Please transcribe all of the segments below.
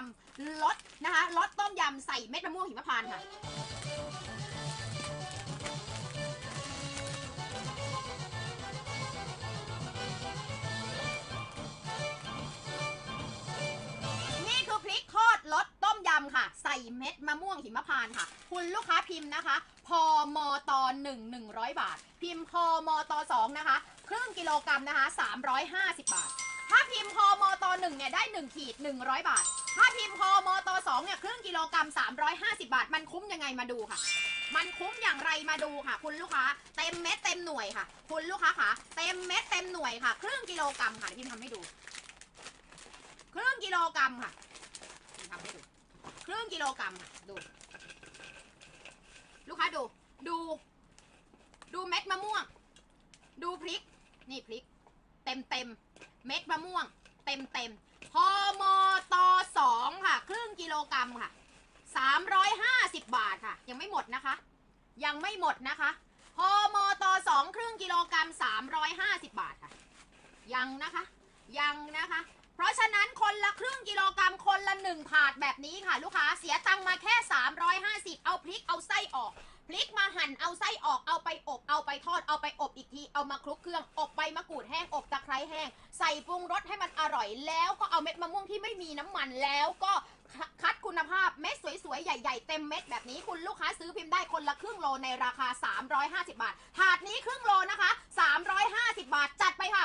ำรสนะคะรสต้มยำใส่เม็ดมะม่วงหิมพานต์ค่ะนี่คือพริกทอดรสต้มยำค่ะ ใส่เม็ดมะม่วงหิมพานต์ค่ะ คุณลูกค้าพิมพ์นะคะ พอมตหนึ่งหนึ่งร้อยบาท พิมพ์พอมตสองนะคะครึ่งกิโลกรัมนะคะสามร้อยห้าสิบบาท ถ้าพิมพ์พอมตหนึ่งเนี่ยได้หนึ่งขีดหนึ่งร้อยบาท ถ้าพิมพ์พอมตสองเนี่ยครึ่งกิโลกรัมสามร้อยห้าสิบาท มันคุ้มยังไงมาดูค่ะ มันคุ้มอย่างไรมาดูค่ะ คุณลูกค้าเต็มเม็ดเต็มหน่วยค่ะ คุณลูกค้าค่ะเต็มเม็ดเต็มหน่วยค่ะ ครึ่งกิโลกรัมค่ะเดี๋ยวพิมพ์ทำให้ดู ครึ่งกิโลกรัมค่ะพิมพ์ทำให้ดู ครึ่งกิโลกรัมค่ะดู ลูกค้าดู ดู ดูเม็ดมะม่วง ดูพริก นี่พริก เต็มเต็มเม็ดมะม่วง เต็มเต็มๆพอมต สองค่ะ ครึ่งกิโลกรัมค่ะสามร้อยห้าสิบบาทค่ะ ยังไม่หมดนะคะ ยังไม่หมดนะคะพอมตสองครึ่งกิโลกรัมสามร้อยห้าสิบบาทค่ะ ยังนะคะ ยังนะคะ เพราะฉะนั้นคนละครึ่งกิโลกรัมคนละหนึ่งถาดแบบนี้ค่ะ ลูกค้าเสียตังมาแค่350เอาพริกเอาไส้ออกพริกมาหั่นเอาไส้ออกเอาไป ดเอาไปอบอีกที เอามาคลุกเครื่อง อบใบมะกรูดแห้ง อบตะไคร้แห้ง ใส่ปรุงรสให้มันอร่อย แล้วก็เอาเม็ดมะม่วงที่ไม่มีน้ำมันแล้วก็คัดคุณภาพเม็ดสวยๆ ใหญ่ ๆ เต็มเม็ดแบบนี้คุณลูกค้าซื้อพิมพ์ได้คนละครึ่งโลในราคา 350 บาท ถาดนี้ครึ่งโลนะคะ 350 บาท จัดไปค่ะ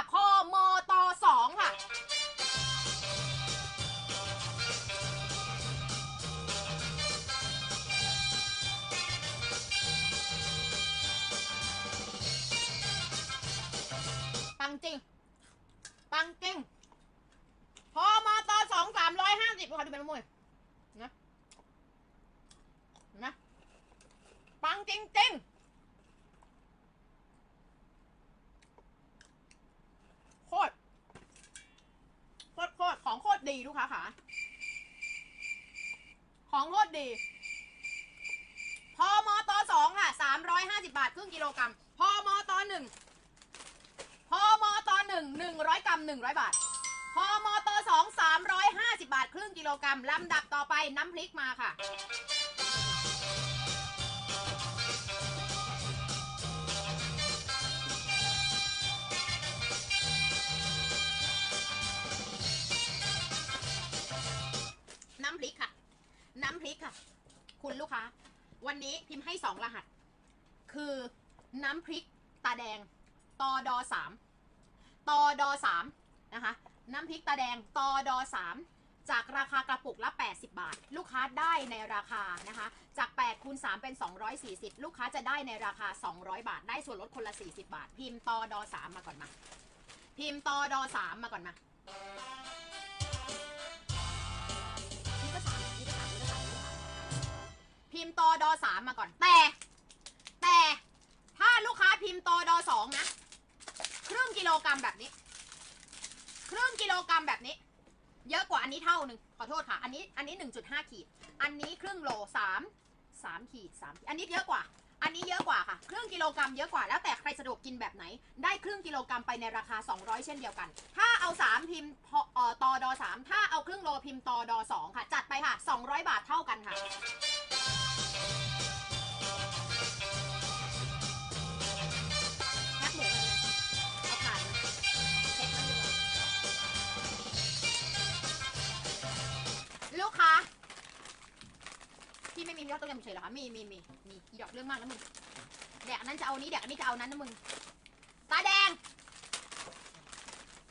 จริงจริงโคตร โคตรโคตรของโคตรดีลูกค้าค่ะ ของโคตรดี พอมอตอสองค่ะสามร้อยห้าสิบาท ครึ่งกิโลกรัม พอมอตอหนึ่งพอมอตอหนึ่งหนึ่งร้อยกรัมหนึ่งร้อยบาทพอมอตอสองสามร้อยห้าสิบาท ครึ่งกิโลกรัม ลำดับต่อไปน้ำพริกมาค่ะ คุณลูกค้า วันนี้พิมพ์ให้สองรหัส คือน้ำพริกตาแดงตอดอสามตอดอสามนะคะ น้ำพริกตาแดงตอดอสามจากราคากระปุกละ 80 บาท ลูกค้าได้ในราคานะคะ จาก8คูณ3เป็น 240 ลูกค้าจะได้ในราคา 200 บาท ได้ส่วนลดคนละ 40 บาท พิมพ์ตอดอสามมาก่อนมา พิมพ์ตอดอสามมาก่อนมา พิมพ์ตอดอสามมาก่อน แต่ แต่ถ้าลูกค้าพิมพ์ตอดอสองนะ ครึ่งกิโลกรัมแบบนี้ ครึ่งกิโลกรัมแบบนี้ เยอะกว่าอันนี้เท่าหนึ่งขอโทษค่ะ อันนี้อันนี้หนึ่งจุดห้าขีด อันนี้ครึ่งโลสามสามขีดสามขีดอันนี้เยอะกว่า อันนี้เยอะกว่าค่ะ ครึ่งกิโลกรัมเยอะกว่า แล้วแต่ใครสะดวกกินแบบไหน ได้ครึ่งกิโลกรัมไปในราคา 200 เช่นเดียวกัน ถ้าเอา 3 พิมพ์ตอดอ3ถ้าเอาครึ่งโลพิมพ์ตอดอ2ค่ะ จัดไปค่ะ 200 บาทเท่ากันค่ะ ม่มียอดต้มยำเฉยเหรอคะมีมีมีมีหยอกเรื่องมากนะมึงแดกอันนั้นจะเอานี้แดกอันนี้จะเอานั้นนะมึงตาแดง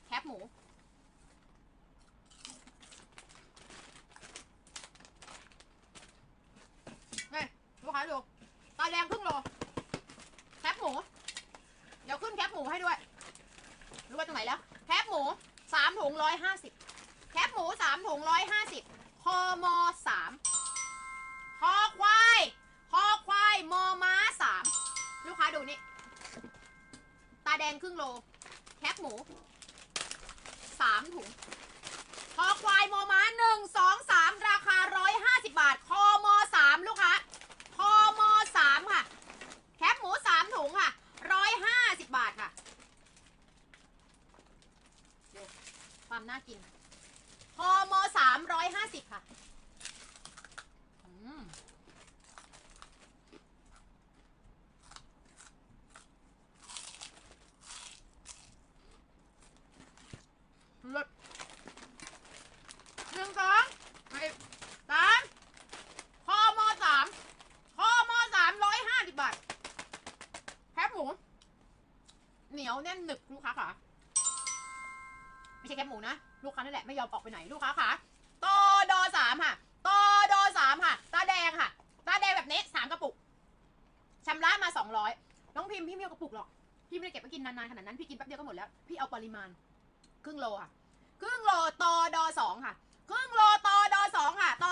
แคบหมูนี่ลูกค้าดูตาแดงครึ่งโลแคบหมู เดี๋ยวขึ้นแคบหมูให้ด้วย รู้ว่าตรงไหนแล้วแคบหมูสามถุงร้อยห้าสิบแคบหมูสามถุงร้อยห้าสิบคอมอส โล แคบหมูสามถุงคอควายมอม้าหนึ่งสองสามราคาร้อยห้าสิบบาท คอมอสามลูกค้าคอมอสามค่ะ แคบหมูสามถุงค่ะร้อยห้าสิบบาทค่ะความน่ากินพอมสามร้อยห้าสิบค่ะ ไม่ใช่แคบหมูนะ ลูกค้านั่นแหละไม่ยอมออกไปไหนลูกค้าขาะตอดสามค่ะตอดสามค่ะ ตาแดงค่ะ ตาแดงแบบนี้สามกระปุกชำระมาสองร้อยน้องพิมพี่ไม่เอากระปุกหรอก พี่ไม่ได้เก็บไปกินนานๆขนาดนั้นพี่กินแป๊บเดียวก็หมดแล้ว พี่เอาปริมาณ ครึ่งโลค่ะ ครึ่งโลตอดสองค่ะ ครึ่งโลตอดสองค่ะ ต่อ